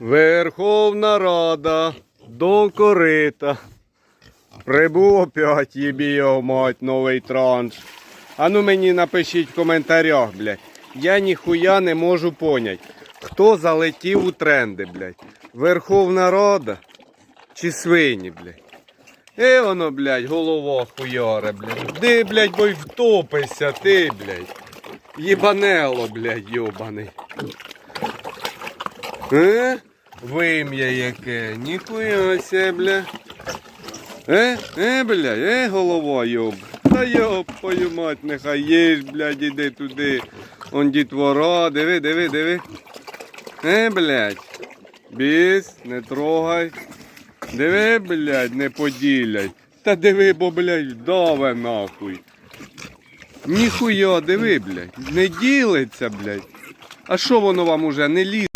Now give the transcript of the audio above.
Верховна Рада до корита. Прибув опять їбі його мать, новий транш. А ну мені напишіть в коментарях, блядь. Я ніхуя не можу понять, хто залетів у тренди, блядь. Верховна Рада чи свині, блядь. Е воно, блядь, голова хуяре, блядь. Де, блядь, бо й втопися, ти, блядь. Єбанело, блядь, йобаний. Е? Вим'я яке, ніхуя ся, бля. Е, е, блядь, е, голова, йоб. Та йоб, мать, нехай їж, блядь, іди туди. Он дітвора, диви, диви, диви. Е, блядь. Біс, не трогай. Диви, блядь, не поділять. Та диви, бо, блядь, даве нахуй. Ніхуя, диви, блядь, не ділиться, блядь. А що воно вам уже не лізе?